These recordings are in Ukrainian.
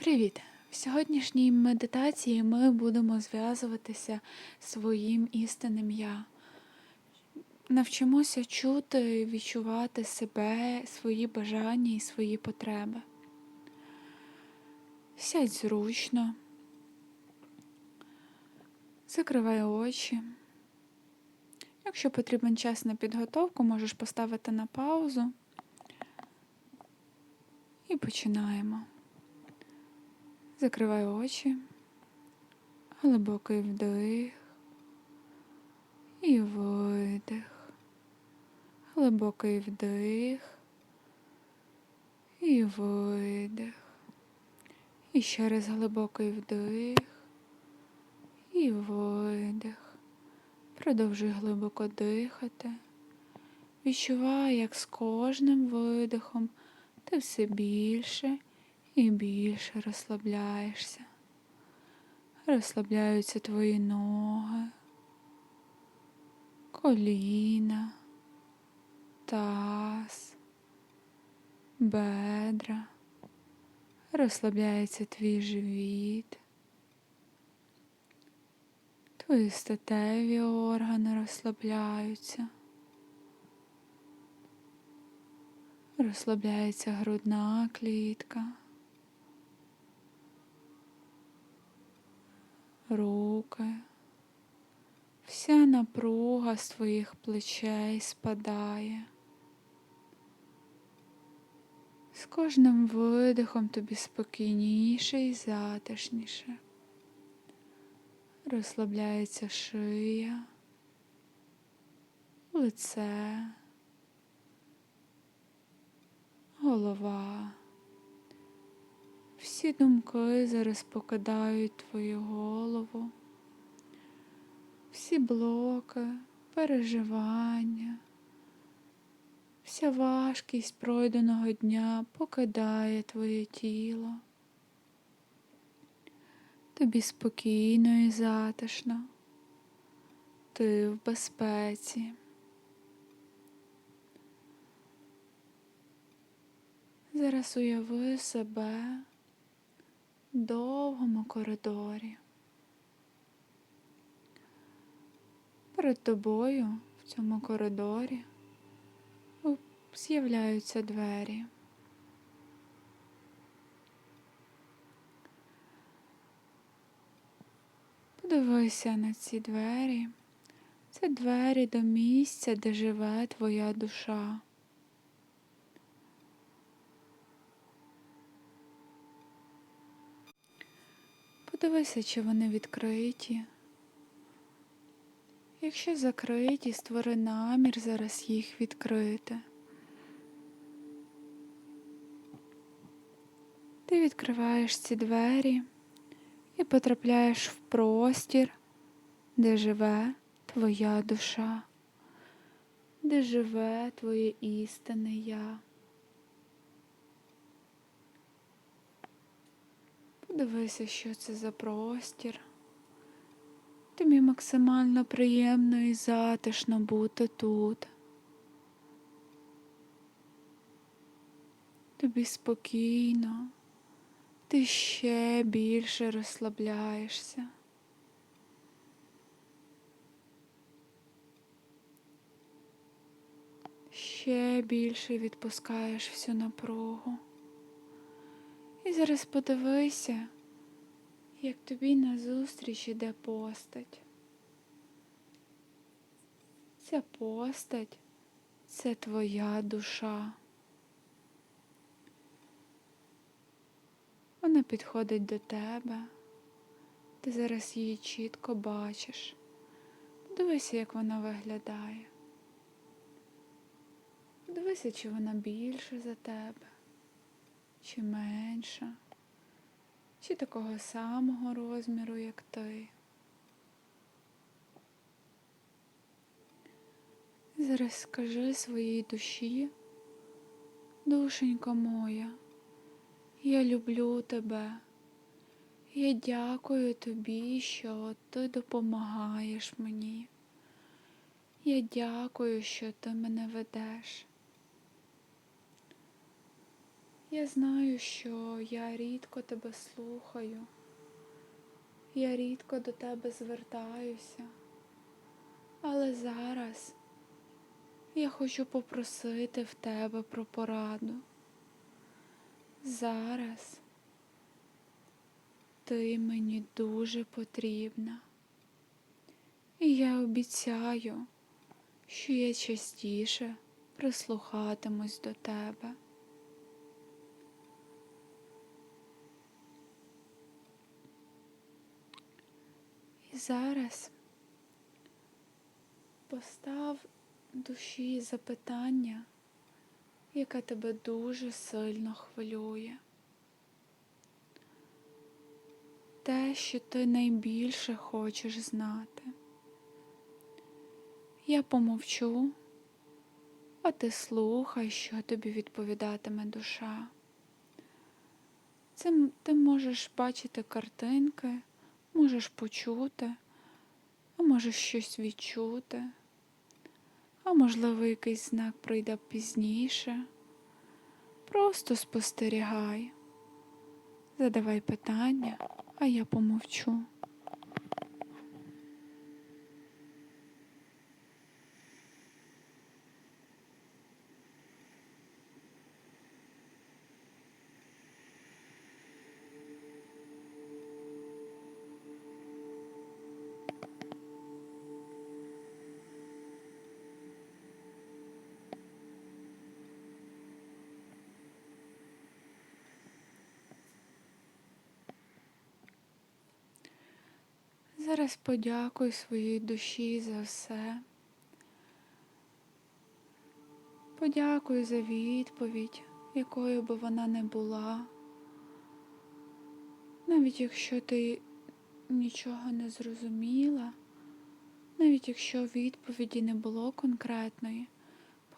Привіт! В сьогоднішній медитації ми будемо зв'язуватися своїм істинним я. Навчимося чути, відчувати себе, свої бажання і свої потреби. Сядь зручно, закривай очі. Якщо потрібен час на підготовку, можеш поставити на паузу і починаємо. Закривай очі, глибокий вдих і видих, глибокий вдих і видих. І ще раз глибокий вдих і видих. Продовжуй глибоко дихати. Відчувай, як з кожним видихом ти все більше і більше розслабляєшся. Розслабляються твої ноги, коліна, таз, бедра, розслабляється твій живіт, твої статеві органи розслабляються. Розслабляється грудна клітка. Руки, вся напруга з твоїх плечей спадає. З кожним видихом тобі спокійніше і затишніше. Розслабляється шия, лице, голова. Всі думки зараз покидають твою голову, всі блоки, переживання, вся важкість пройденого дня покидає твоє тіло. Тобі спокійно і затишно, ти в безпеці. Зараз уяви себе довгому коридорі. Перед тобою в цьому коридорі з'являються двері. Подивися на ці двері. Це двері до місця, де живе твоя душа. Подивися, чи вони відкриті. Якщо закриті, створи намір зараз їх відкрити. Ти відкриваєш ці двері і потрапляєш в простір, де живе твоя душа, де живе твоє істинне я. Подивися, що це за простір. Тобі максимально приємно і затишно бути тут. Тобі спокійно, ти ще більше розслабляєшся. Ще більше відпускаєш всю напругу. І зараз подивися, як тобі назустріч іде постать. Ця постать це твоя душа. Вона підходить до тебе, ти зараз її чітко бачиш. Подивися, як вона виглядає. Подивися, чи вона більше за тебе чи менша, чи такого самого розміру, як ти. Зараз скажи своїй душі, душенька моя, я люблю тебе. Я дякую тобі, що ти допомагаєш мені. Я дякую, що ти мене ведеш. Я знаю, що я рідко тебе слухаю, я рідко до тебе звертаюся, але зараз я хочу попросити в тебе про пораду. Зараз ти мені дуже потрібна. І я обіцяю, що я частіше прислухатимусь до тебе. Зараз постав душі запитання, яке тебе дуже сильно хвилює. Те, що ти найбільше хочеш знати. Я помовчу, а ти слухай, що тобі відповідатиме душа. Це м- ти можеш бачити картинки, можеш почути, а можеш щось відчути, а можливо, якийсь знак прийде пізніше. Просто спостерігай, задавай питання, а я помовчу. Зараз подякуй своїй душі за все. Подякуй за відповідь, якою би вона не була. Навіть якщо ти нічого не зрозуміла, навіть якщо відповіді не було конкретної,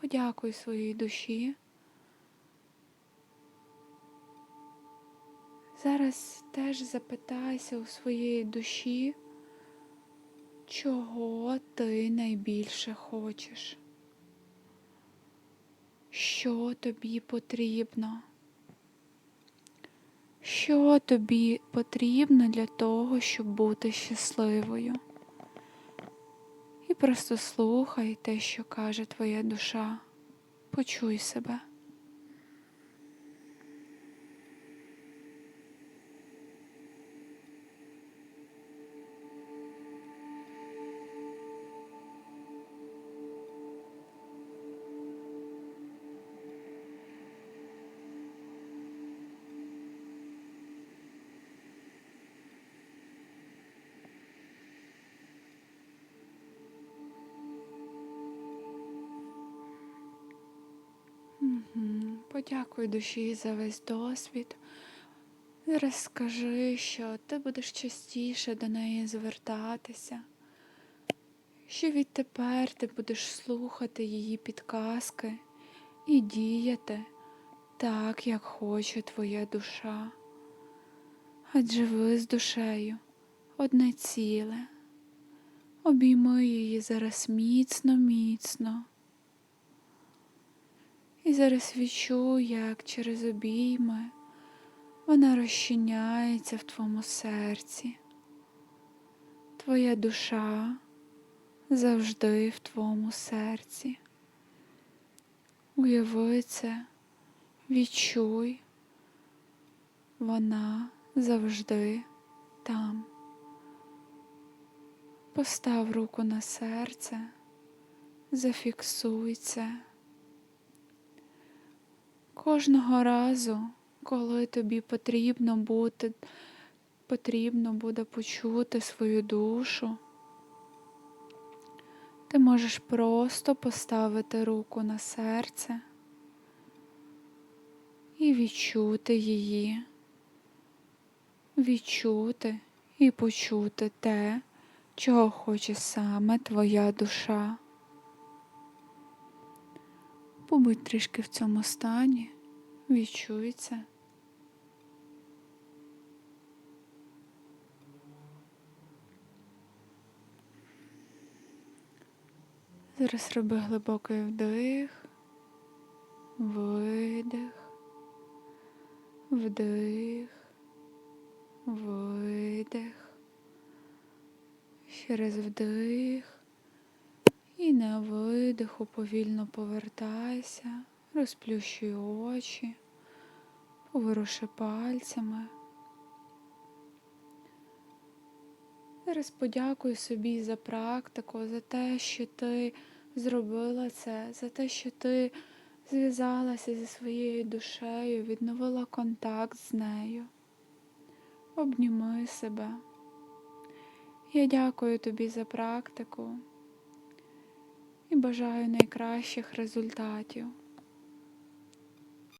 подякуй своїй душі. Зараз теж запитайся у своєї душі, чого ти найбільше хочеш, що тобі потрібно, що тобі потрібно для того, щоб бути щасливою. І просто слухай те, що каже твоя душа. Почуй себе. Подякуй душі за весь досвід. Зараз скажи, що ти будеш частіше до неї звертатися, що відтепер ти будеш слухати її підказки і діяти так, як хоче твоя душа. Адже ви з душею одне ціле. Обійми її зараз міцно, міцно. І зараз відчуй, як через обійми вона розчиняється в твоєму серці. Твоя душа завжди в твоєму серці. Уяви це, відчуй, вона завжди там. Постав руку на серце, зафіксуй це. Кожного разу, коли тобі потрібно бути, потрібно буде почути свою душу, ти можеш просто поставити руку на серце і відчути її, відчути і почути те, чого хоче саме твоя душа. Побудь трішки в цьому стані, відчуй це. Зараз роби глибокий вдих, видих. Вдих, видих, через вдих і на видиху повільно повертайся, розплющуй очі, поворуши пальцями. Зараз подякуй собі за практику, за те, що ти зробила це, за те, що ти зв'язалася зі своєю душею, відновила контакт з нею. Обніми себе. Я дякую тобі за практику і бажаю найкращих результатів.